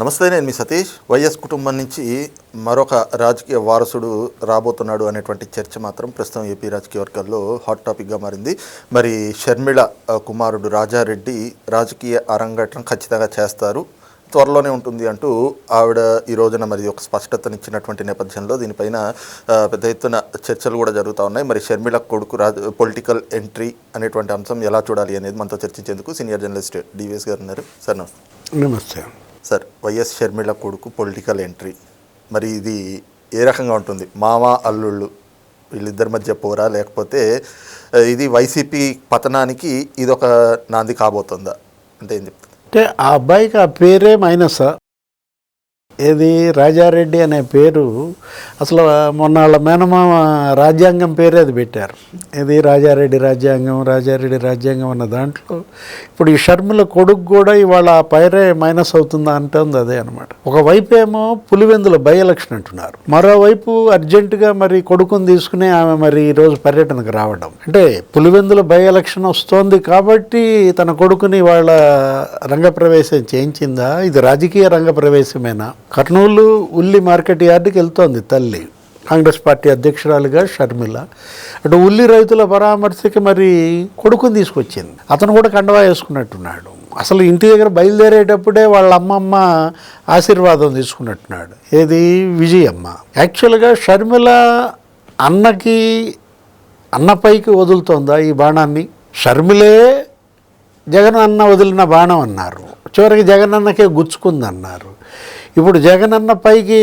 నమస్తే నేను మీ సతీష్. వైఎస్ కుటుంబం నుంచి మరొక రాజకీయ వారసుడు రాబోతున్నాడు అనేటువంటి చర్చ మాత్రం ప్రస్తుతం ఏపీ రాజకీయ వర్గాల్లో హాట్ టాపిక్గా మారింది. మరి షర్మిళ కుమారుడు రాజారెడ్డి రాజకీయ అరంగేట్రం ఖచ్చితంగా చేస్తారు. త్వరలోనే ఉంటుంది అంటూ ఆవిడ ఈ రోజున మరి ఒక స్పష్టతనిచ్చినటువంటి నేపథ్యంలో దీనిపైన పెద్ద ఎత్తున చర్చలు కూడా జరుగుతూ ఉన్నాయి. మరి షర్మిల కొడుకు రాజ పొలిటికల్ ఎంట్రీ అనేటువంటి అంశం ఎలా చూడాలి అనేది మనతో చర్చించేందుకు సీనియర్ జర్నలిస్ట్ డివిఎస్ గారు ఉన్నారు. సార్ నమస్తే. నమస్తే. సార్ వైఎస్ షర్మిల కొడుకు పొలిటికల్ ఎంట్రీ. మరి ఇది ఏ రకంగా ఉంటుంది? మామ అల్లుళ్ళు వీళ్ళిద్దరి మధ్య పోరా? లేకపోతే ఇది వైసీపీ పతనానికి ఇది ఒక నాంది కాబోతుందా? అంటే ఏం చెప్తుంది అంటే ఆ అబ్బాయికి ఆ పేరే మైనస్ ఏది? రాజారెడ్డి అనే పేరు అసలు మొన్న వాళ్ళ మేనమామ రాజ్యాంగం పేరే అది పెట్టారు. ఇది రాజారెడ్డి రాజ్యాంగం రాజారెడ్డి రాజ్యాంగం అన్న దాంట్లో ఇప్పుడు ఈ షర్మిల కొడుకు కూడా ఇవాళ ఆ పైరే మైనస్ అవుతుందా అంటుంది అదే అనమాట ఒకవైపు ఏమో పులివెందుల బై ఎలక్షన్ అంటున్నారు. మరోవైపు అర్జెంటుగా మరి కొడుకుని తీసుకుని ఆమె మరి ఈరోజు పర్యటనకు రావడం. అంటే పులివెందుల బై ఎలక్షన్ వస్తోంది కాబట్టి తన కొడుకుని వాళ్ళ రంగప్రవేశం చేయించిందా? ఇది రాజకీయ రంగప్రవేశమేనా? కర్నూలు ఉల్లి మార్కెట్ యార్డుకి వెళ్తోంది తల్లి. కాంగ్రెస్ పార్టీ అధ్యక్షురాలుగా షర్మిల. అటు ఉల్లి రైతుల పరామర్శకి మరి కొడుకుని తీసుకొచ్చింది. అతను కూడా కండవా వేసుకున్నట్టున్నాడు. అసలు ఇంటి దగ్గర బయలుదేరేటప్పుడే వాళ్ళ అమ్మమ్మ ఆశీర్వాదం తీసుకున్నట్టున్నాడు. ఏది? విజయమ్మ. యాక్చువల్గా షర్మిల అన్నకి అన్నపైకి వదులుతోందా ఈ బాణాన్ని? షర్మిలే జగన్ అన్న వదిలిన బాణం అన్నారు. చివరికి జగన్ అన్నకే గుచ్చుకుందన్నారు. ఇప్పుడు జగనన్న పైకి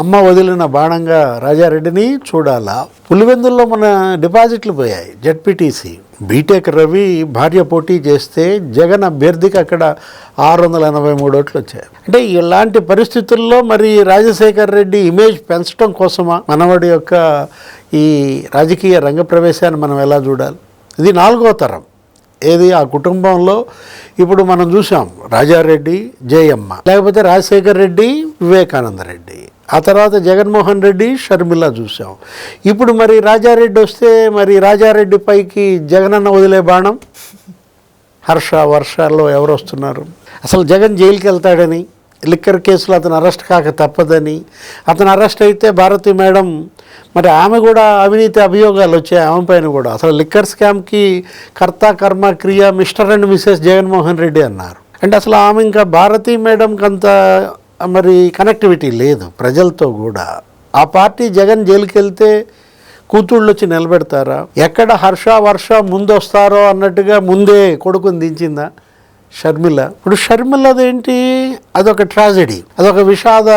అమ్మ వదిలిన బాణంగా రాజారెడ్డిని చూడాలా? పులివెందుల్లో మన డిపాజిట్లు పోయాయి. జడ్పీటీసీ. బీటెక్ రవి భార్య పోటీ చేస్తే జగన్ అభ్యర్థికి అక్కడ ఆరు వందల ఎనభై మూడు ఓట్లు వచ్చాయి. అంటే ఇలాంటి పరిస్థితుల్లో మరి రాజశేఖర్ రెడ్డి ఇమేజ్ పెంచడం కోసమా? మనవడి యొక్క ఈ రాజకీయ రంగ ప్రవేశాన్ని మనం ఎలా చూడాలి? ఇది నాలుగో తరం. ఏది ఆ కుటుంబంలో? ఇప్పుడు మనం చూసాం రాజారెడ్డి జయమ్మ. లేకపోతే రాజశేఖర్ రెడ్డి వివేకానంద రెడ్డి. ఆ తర్వాత జగన్మోహన్ రెడ్డి షర్మిల చూసాం. ఇప్పుడు మరి రాజారెడ్డి వస్తే మరి రాజారెడ్డి పైకి జగనన్న వదిలే బాణం? హర్ష వర్షాల్లో ఎవరు వస్తున్నారు అసలు జగన్ జైలుకి వెళ్తాడని లిక్కర్ కేసులో అతను అరెస్ట్ కాక తప్పదని అతను అరెస్ట్ అయితే భారతి మేడం మరి ఆమె కూడా అవినీతి అభియోగాలు వచ్చాయి ఆమె పైన కూడా. అసలు లిక్కర్ స్కామ్కి కర్త కర్మ క్రియ mister and missus Jaganmohan Reddy అన్నారు. అంటే అసలు ఆమె ఇంకా భారతీ మేడంకి అంత మరి కనెక్టివిటీ లేదు ప్రజలతో కూడా. ఆ పార్టీ జగన్ జైలుకి వెళ్తే కూతుళ్ళు వచ్చి నిలబెడతారా? ఎక్కడ హర్ష వర్ష ముందు వస్తారో అన్నట్టుగా ముందే కొడుకుని దించిందా? షర్మిల. ఇప్పుడు షర్మిలదేంటి? అదొక ట్రాజడీ. అదొక విషాద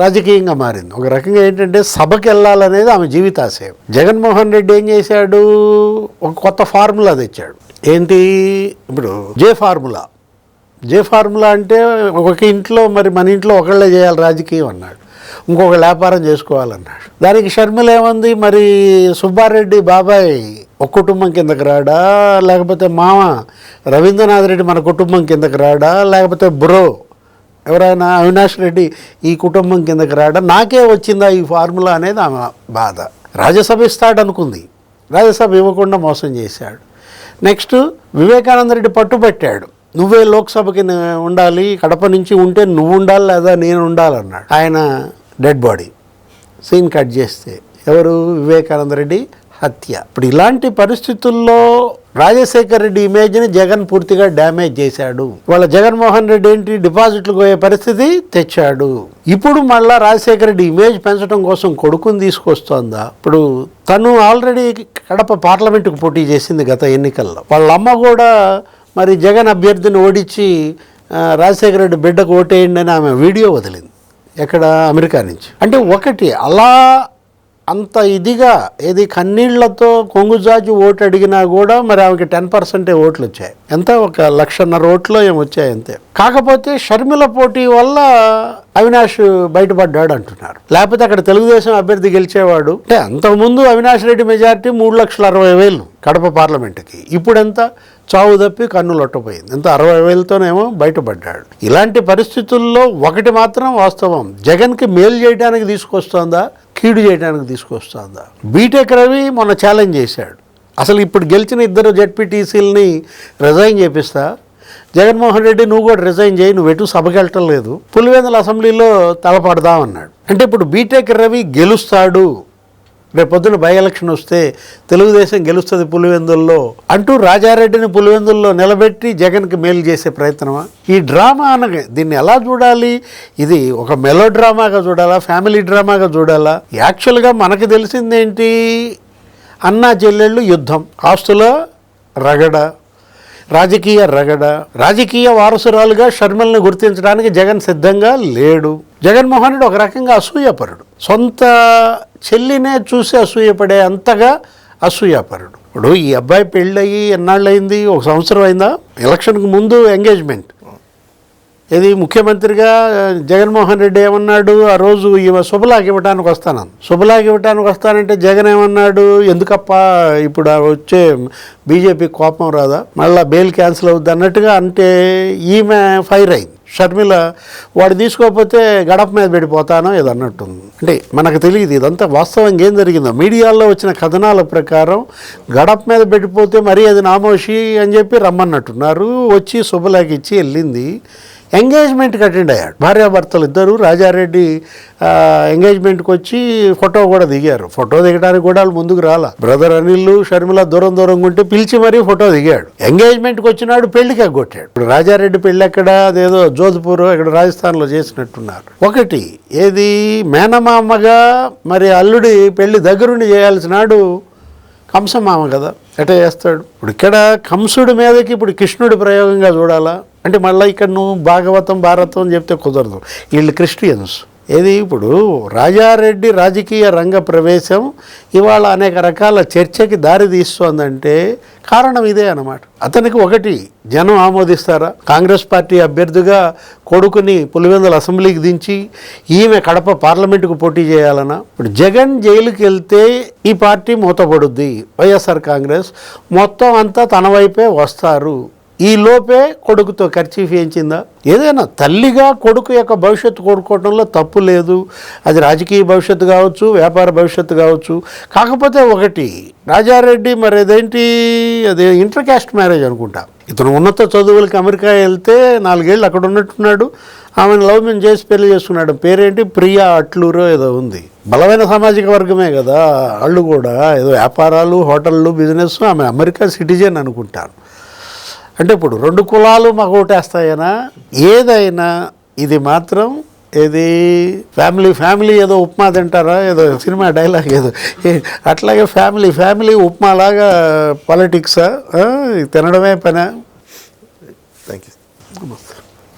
రాజకీయంగా మారింది. ఒక రకంగా ఏంటంటే సభకి వెళ్ళాలనేది ఆమె జీవితాశయం. జగన్మోహన్ రెడ్డి ఏం చేశాడు? ఒక కొత్త ఫార్ములా తెచ్చాడు. ఏంటి? ఇప్పుడు జే ఫార్ములా. జే ఫార్ములా అంటే ఒక ఇంట్లో మరి మన ఇంట్లో ఒకళ్ళే చేయాలి రాజకీయం అన్నాడు. ఇంకొక వ్యాపారం చేసుకోవాలన్నాడు. దానికి షర్మిల ఏమంది? మరి సుబ్బారెడ్డి బాబాయ్ ఒక కుటుంబం కిందకి రాడా? లేకపోతే మామ రవీంద్రనాథ్ రెడ్డి మన కుటుంబం కిందకి రాడా? లేకపోతే బ్రో ఎవరైనా అవినాష్ రెడ్డి ఈ కుటుంబం కిందకి రాడా? నాకే వచ్చిందా ఈ ఫార్ములా అనేది ఆమె బాధ. రాజ్యసభ ఇస్తాడు అనుకుంది. రాజ్యసభ ఇవ్వకుండా మోసం చేశాడు. నెక్స్ట్ వివేకానంద రెడ్డి పట్టుబట్టాడు. నువ్వే లోక్సభకి ఉండాలి కడప నుంచి ఉంటే నువ్వు ఉండాలి లేదా నేను ఉండాలన్నాడు. ఆయన డెడ్ బాడీ. సీన్ కట్ చేస్తే ఎవరు? వివేకానంద రెడ్డి హత్య. ఇప్పుడు ఇలాంటి పరిస్థితుల్లో రాజశేఖర్ రెడ్డి ఇమేజ్ని జగన్ పూర్తిగా డ్యామేజ్ చేశాడు. వాళ్ళ జగన్మోహన్ రెడ్డి ఏంటి? డిపాజిట్లు పోయే పరిస్థితి తెచ్చాడు. ఇప్పుడు మళ్ళా రాజశేఖర రెడ్డి ఇమేజ్ పెంచడం కోసం కొడుకుని తీసుకొస్తోందా? ఇప్పుడు తను ఆల్రెడీ కడప పార్లమెంటుకు పోటీ చేసింది గత ఎన్నికల్లో. వాళ్ళ అమ్మ కూడా మరి జగన్ అభ్యర్థిని ఓడించి రాజశేఖర రెడ్డి బిడ్డకు ఓటేయండి అని ఆమె వీడియో వదిలింది. ఎక్కడ? అమెరికా నుంచి. అంటే ఒకటి అలా అంత ఇదిగా ఏది కన్నీళ్ళతో కొంగుజాజి ఓటు అడిగినా కూడా మరి ఆమెకి టెన్ పర్సెంటే ఓట్లు వచ్చాయి. ఎంత? ఒక లక్షన్నర ఓట్లు ఏమి వచ్చాయి అంతే. కాకపోతే షర్మిల పోటీ వల్ల అవినాష్ బయటపడ్డాడు అంటున్నారు. లేకపోతే అక్కడ తెలుగుదేశం అభ్యర్థి గెలిచేవాడు. అంటే అంతకుముందు అవినాష్ రెడ్డి మెజార్టీ మూడు లక్షల అరవై వేలు కడప పార్లమెంటుకి. ఇప్పుడు ఎంత? చావు తప్పి కన్ను లొట్టపోయింది ఎంత? అరవై వేలతోనేమో బయటపడ్డాడు. ఇలాంటి పరిస్థితుల్లో ఒకటి మాత్రం వాస్తవం. జగన్కి మేలు చేయడానికి తీసుకొస్తోందా? కీడు చేయడానికి తీసుకొస్తుందా? బీటెక్ రవి మొన్న ఛాలెంజ్ చేశాడు. అసలు ఇప్పుడు గెలిచిన ఇద్దరు జెడ్పీటీసీలని రిజైన్ చేపిస్తా? జగన్మోహన్ రెడ్డి నువ్వు కూడా రిజైన్ చేయి నువ్వు ఎటు సభకి వెళ్ళటం లేదు. పులివెందుల అసెంబ్లీలో తలపడదామన్నాడు అంటే ఇప్పుడు బీటెక్ రవి గెలుస్తాడు. రేపు పొద్దున బై ఎలక్షన్ వస్తే తెలుగుదేశం గెలుస్తుంది పులివెందుల్లో అంటూ రాజారెడ్డిని పులివెందుల్లో నిలబెట్టి జగన్కి మేలు చేసే ప్రయత్నమా? ఈ డ్రామా అనగా దీన్ని ఎలా చూడాలి? ఇది ఒక మెలో డ్రామాగా చూడాలా? ఫ్యామిలీ డ్రామాగా చూడాలా? యాక్చువల్గా మనకు తెలిసిందేంటి? అన్నా చెల్లెళ్ళు యుద్ధం. ఆస్తుల రగడ. రాజకీయ రగడ. రాజకీయ వారసురాలుగా షర్మిల్ని గుర్తించడానికి జగన్ సిద్ధంగా లేడు. జగన్మోహన్ రెడ్డి ఒక రకంగా అసూయపరుడు. సొంత చెల్లినే చూసి అసూయపడే అంతగా అసూయపరుడు. ఇప్పుడు ఈ అబ్బాయి పెళ్ళయి ఎన్నాళ్ళు అయింది ఒక సంవత్సరం అయిందా? ఎలక్షన్కి ముందు ఎంగేజ్మెంట్. ఇది ముఖ్యమంత్రిగా జగన్మోహన్ రెడ్డి ఏమన్నాడు? ఆ రోజు ఈమె శుభలాకి ఇవ్వడానికి వస్తాను శుభలాకి ఇవ్వడానికి వస్తానంటే జగన్ ఏమన్నాడు? ఎందుకప్ప ఇప్పుడు వచ్చే బీజేపీ కోపం రాదా? మళ్ళీ బెయిల్ క్యాన్సిల్ అవుద్ది అన్నట్టుగా అంటే ఈమె ఫైర్ అయింది. షర్మిల వాడు తీసుకోకపోతే గడప మీద పెట్టిపోతానో ఏదో అన్నట్టుంది. అంటే మనకు తెలియదు ఇదంతా వాస్తవంగా ఏం జరిగిందో. మీడియాలో వచ్చిన కథనాల ప్రకారం గడప మీద పెట్టిపోతే మరీ అది నామోషి అని చెప్పి రమ్మన్నట్టున్నారు. వచ్చి శుభలాకి ఇచ్చి వెళ్ళింది. ఎంగేజ్మెంట్కి అటెండ్ అయ్యాడు. భార్యాభర్తలు ఇద్దరు రాజారెడ్డి ఎంగేజ్మెంట్కి వచ్చి ఫోటో కూడా దిగారు. ఫోటో దిగడానికి కూడా వాళ్ళు ముందుకు రాలా. బ్రదర్ అనిల్ షర్మిల దూరం దూరంగా ఉంటే పిలిచి మరీ ఫోటో దిగాడు. ఎంగేజ్మెంట్కి వచ్చినాడు పెళ్ళికి ఎగ్గొట్టాడు. ఇప్పుడు రాజారెడ్డి పెళ్ళి ఎక్కడ? అదేదో జోధ్పూర్ ఇక్కడ రాజస్థాన్లో చేసినట్టున్నారు. ఒకటి ఏది? మేనమామగా మరి అల్లుడి పెళ్ళి దగ్గరుండి చేయాల్సినాడు కంసమామ కదా. ఎట్లా చేస్తాడు? ఇప్పుడు ఇక్కడ కంసుడి మీదకి ఇప్పుడు కృష్ణుడి ప్రయోగంగా చూడాలా? అంటే మళ్ళీ ఇక్కడ నువ్వు భాగవతం భారతం చెప్తే కుదరదు. వీళ్ళు క్రిస్టియన్స్. ఏది ఇప్పుడు రాజారెడ్డి రాజకీయ రంగ ప్రవేశం ఇవాళ అనేక రకాల చర్చకి దారి తీస్తోందంటే కారణం ఇదే అన్నమాట. అతనికి ఒకటి జనం ఆమోదిస్తారా? కాంగ్రెస్ పార్టీ అభ్యర్థిగా కొడుకుని పులివెందుల అసెంబ్లీకి దించి ఈమె కడప పార్లమెంటుకు పోటీ చేయాలన్నా ఇప్పుడు జగన్ జైలుకి వెళ్తే ఈ పార్టీ మూతపడుద్ది. వైఎస్ఆర్ కాంగ్రెస్ మొత్తం అంతా తన వైపే వస్తారు. ఈ లోపే కొడుకుతో ఖర్చీఫ్ వేయించిందా ఏదైనా తల్లిగా కొడుకు యొక్క భవిష్యత్తు కోరుకోవడంలో తప్పు లేదు. అది రాజకీయ భవిష్యత్తు కావచ్చు వ్యాపార భవిష్యత్తు కావచ్చు. కాకపోతే ఒకటి రాజారెడ్డి మరి అదేంటి? అదే ఇంటర్ క్యాస్ట్ మ్యారేజ్ అనుకుంటా. ఇతను ఉన్నత చదువులకి అమెరికా వెళ్తే నాలుగేళ్ళు అక్కడ ఉన్నట్టున్నాడు. ఆమెను లవ్ మేము చేసి పెళ్ళి చేసుకున్నాడు. పేరేంటి? ప్రియా అట్లూరో ఏదో ఉంది. బలమైన సామాజిక వర్గమే కదా. వాళ్ళు కూడా ఏదో వ్యాపారాలు హోటళ్ళు బిజినెస్ ఆమె అమెరికా సిటిజన్ అనుకుంటాను అంటే ఇప్పుడు రెండు కులాలు మాకు ఓటేస్తాయనా ఏదైనా ఇది మాత్రం ఇది ఫ్యామిలీ ఫ్యామిలీ ఏదో ఉప్మా తింటారా? ఏదో సినిమా డైలాగ్ ఏదో. అట్లాగే ఫ్యామిలీ ఫ్యామిలీ ఉప్మా లాగా పాలిటిక్సా తినడమే పనా? Thank you